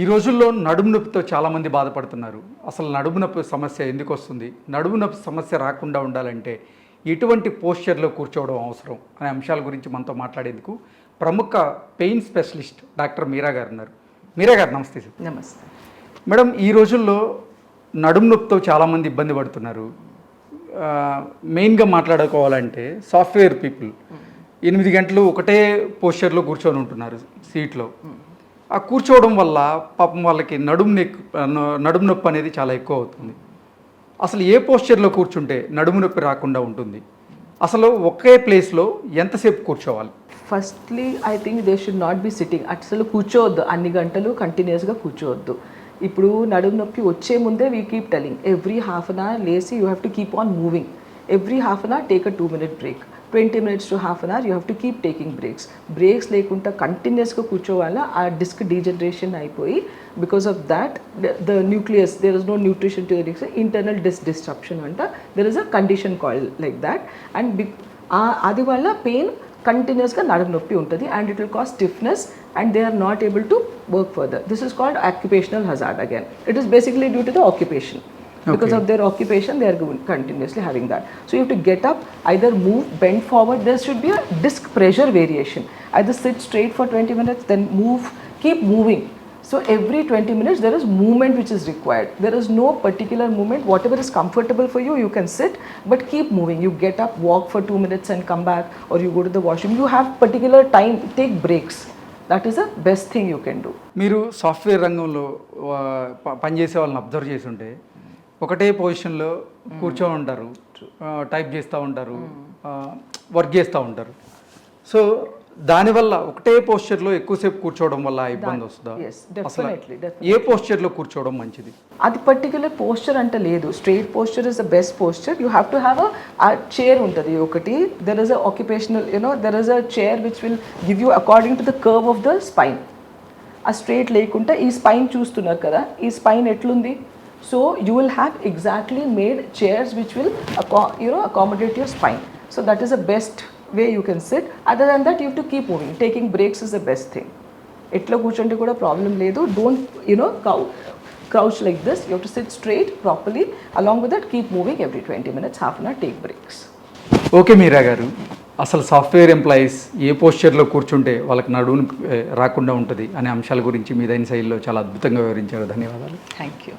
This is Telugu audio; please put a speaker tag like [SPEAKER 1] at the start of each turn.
[SPEAKER 1] ఈ రోజుల్లో నడుము నొప్పితో చాలామంది బాధపడుతున్నారు. అసలు నడుము నొప్పి సమస్య ఎందుకు వస్తుంది? నడుము నొప్పి సమస్య రాకుండా ఉండాలంటే ఎటువంటి పోస్చర్లో కూర్చోవడం అవసరం అనే అంశాల గురించి మనతో మాట్లాడేందుకు ప్రముఖ పెయిన్ స్పెషలిస్ట్ డాక్టర్ మీరా గారు ఉన్నారు మీరా గారు నమస్తే సార్.
[SPEAKER 2] నమస్తే.
[SPEAKER 1] మేడం ఈ రోజుల్లో నడుము నొప్పితో చాలామంది ఇబ్బంది పడుతున్నారు. మెయిన్గా మాట్లాడుకోవాలంటే సాఫ్ట్వేర్ పీపుల్ ఎనిమిది గంటలు ఒకటే పోస్చర్లో కూర్చొని ఉంటున్నారు సీట్లో. ఆ కూర్చోవడం వల్ల పాపం వాళ్ళకి నడుము నెక్ నడుము నొప్పి అనేది చాలా ఎక్కువ అవుతుంది. అసలు ఏ పోస్చర్లో కూర్చుంటే నడుము నొప్పి రాకుండా ఉంటుంది? అసలు ఒకే ప్లేస్లో ఎంతసేపు కూర్చోవాలి?
[SPEAKER 2] Firstly I think they should not be sitting. అసలు కూర్చోవద్దు. అన్ని గంటలు కంటిన్యూస్గా కూర్చోవద్దు. ఇప్పుడు నడుము నొప్పి వచ్చే ముందే we keep telling every half an hour లేసి you have to keep on moving every half an hour take a two minute break twenty minutes to half an hour you have to keep taking breaks. Breaks లేకుండా కంటిన్యూస్గా కూర్చోవాల ఆ డిస్క్ డీజనరేషన్ అయిపోయి because of that the nucleus there is no nutrition to the disc internal dis disruption అంట. There is a condition call like that and be అది వల్ల పెయిన్ కంటిన్యూస్గా నడుము నొప్పి ఉంటుంది and it will cause stiffness and they are not able to work further this is called occupational hazard again it is basically due to the occupation because of their occupation they are going- continuously having that so you have to get up either move bend forward there should be a disc pressure variation either sit straight for 20 minutes then move keep moving so every 20 minutes there is movement which is required there is no particular movement whatever is comfortable for you you can sit but keep moving you get up walk for 2 minutes and come back or you go to the washroom you have particular time take breaks that is the best thing you can do
[SPEAKER 1] మీరు సాఫ్ట్వేర్ రంగంలో పనిచేసే వాళ్ళని అబ్జర్వ్ చేసి ఉంటే ఒకటే పొజిషన్లో కూర్చొని ఉంటారు. ఆ, టైప్ చేస్తూ ఉంటారు. వర్క్ చేస్తూ ఉంటారు. సో దానివల్ల ఒకటే పోస్చర్లో ఎక్కువసేపు కూర్చోవడం వల్ల ఇబ్బంది వస్తుందా? ఏ పోస్చర్లో కూర్చోవడం మంచిది?
[SPEAKER 2] అది పర్టికులర్ పోస్చర్ అంటే లేదు. Straight posture is the best posture. You have to have a chair ఉంటుంది ఒకటి. There is a occupational you know there is a chair which will give you according to the curve of the spine uh straight లేకుంటే ఈ స్పైన్ చూస్తున్నారు కదా ఈ స్పైన్ ఎట్లుంది? So you will have exactly made chairs which will you know accommodate your spine so that is the best way you can sit other than that you to keep moving taking breaks is the best thing ఎట్లా కూర్చుంటే కూడా ప్రాబ్లం లేదు. డోంట్ యునో కౌ crouch like this. You have to sit straight properly. Along with that keep moving every 20 minutes half an hour take breaks.
[SPEAKER 1] Okay Meera గారు. అసలు సాఫ్ట్వేర్ ఎంప్లాయీస్ ఏ పోస్చర్లో కూర్చుంటే వాళ్ళకి నడువును రాకుండా ఉంటుంది అనే అంశాల గురించి మీదైన శైలిలో చాలా అద్భుతంగా వివరించారు. ధన్యవాదాలు.
[SPEAKER 2] Thank you.